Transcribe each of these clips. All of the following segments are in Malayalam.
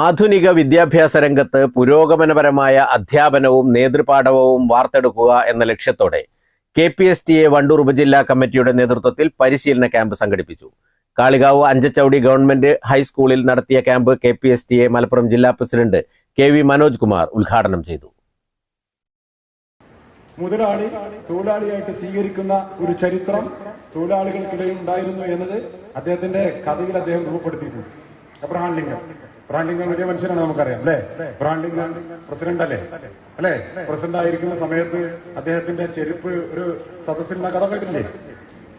ആധുനിക വിദ്യാഭ്യാസ രംഗത്ത് പുരോഗമനപരമായ അധ്യാപനവും നേതൃപാഠവും വാർത്തെടുക്കുക എന്ന ലക്ഷ്യത്തോടെ K P S T A Wandoor ഉപജില്ലാ കമ്മിറ്റിയുടെ നേതൃത്വത്തിൽ പരിശീലന ക്യാമ്പ് സംഘടിപ്പിച്ചു. കാളികാവ് അഞ്ചച്ചൗടി ഗവൺമെന്റ് ഹൈസ്കൂളിൽ നടത്തിയ camp K P S T A Malappuram ജില്ലാ president K V Manoj Kumar ഉദ്ഘാടനം ചെയ്തു. മുതലാളി തൊഴിലാളിയായിട്ട് സ്വീകരിക്കുന്ന ഒരു ചരിത്രം തൊഴിലാളികൾക്കിടയിൽ ഉണ്ടായിരുന്നു എന്നത് അദ്ദേഹത്തിന്റെ കഥയിൽ അദ്ദേഹം രൂപപ്പെടുത്തിയിട്ടുണ്ട്. അബ്രഹാം ലിങ്കൻ ലിങ്കൻ വലിയ മനുഷ്യനാണ് നമുക്കറിയാം അല്ലെ? ബ്രാൻഡിംഗ് പ്രസിഡന്റ് അല്ലേ? അല്ലെ? പ്രസിഡന്റ് ആയിരിക്കുന്ന സമയത്ത് അദ്ദേഹത്തിന്റെ ചെരുപ്പ് ഒരു സദസ്സിന്റെ കഥ കേട്ടില്ലേ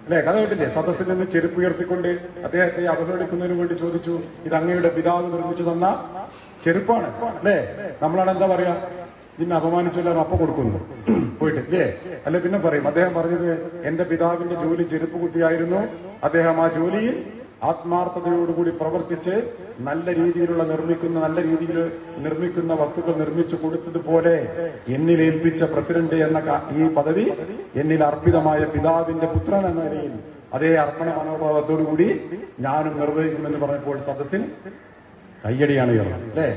അല്ലെ? കഥ കേട്ടില്ലേ സദസ്സിൽ നിന്ന് ചെരുപ്പ് ഉയർത്തിക്കൊണ്ട് അദ്ദേഹത്തെ അവഹേളിക്കുന്നതിന് വേണ്ടി ചോദിച്ചു ഇത് അങ്ങയുടെ പിതാവ് നിർമ്മിച്ചു തന്ന ചെരുപ്പാണ്. അല്ലെ? നമ്മളാണ് എന്താ പറയാ നിന്നെ അപമാനിച്ചല്ലോ അപ്പ കൊടുക്കുന്നു. പോയിട്ട് ഇല്ലേ അല്ലെ? പിന്നെ പറയും അദ്ദേഹം പറഞ്ഞത് എന്റെ പിതാവിന്റെ ജോലി ചെരുപ്പ് കുത്തിയായിരുന്നു. അദ്ദേഹം ആ ജോലിയിൽ ആത്മാർത്ഥതയോടുകൂടി പ്രവർത്തിച്ച് നല്ല രീതിയിലുള്ള നിർമ്മിക്കുന്ന നല്ല രീതിയിൽ നിർമ്മിക്കുന്ന വസ്തുക്കൾ നിർമ്മിച്ചു കൊടുത്തതുപോലെ എന്നിൽ ഏൽപ്പിച്ച പ്രസിഡന്റ് എന്ന ഈ പദവി എന്നിൽ അർപ്പിതമായ പിതാവിന്റെ പുത്രൻ എന്ന നിലയിൽ അതേ അർപ്പണ മനോഭാവത്തോടുകൂടി ഞാനും നിർവഹിക്കുമെന്ന് പറഞ്ഞപ്പോൾ സദസ്സിൽ കയ്യടിയാണ് ഉയർന്നത്. അല്ലേ?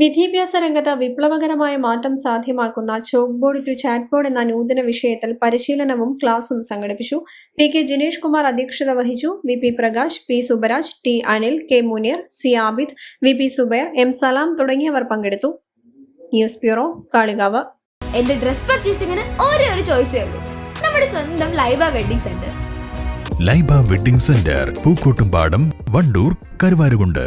വിദ്യാഭ്യാസ രംഗത്ത് വിപ്ലവകരമായ മാറ്റം സാധ്യമാക്കുന്ന chalk board to chat board എന്ന നൂതന വിഷയത്തിൽ പരിശീലനവും ക്ലാസും സംഘടിപ്പിച്ചു. പി കെ ജിനേഷ് കുമാർ അധ്യക്ഷത വഹിച്ചു. V P Prakash P Subaraj T Anil K Muneer C Abid V P Subair M Salam തുടങ്ങിയവർ പങ്കെടുത്തു. News bureau Kalikavu. എന്റെ ഡ്രസ് പർച്ചേസിംഗിന് ഒരേ ഒരു ചോയ്സേ ഉള്ളൂ. നമ്മുടെ സ്വന്തം Laiba wedding centre. Laiba wedding centre Pookkottumpadam Wandoor Karuvarakundu.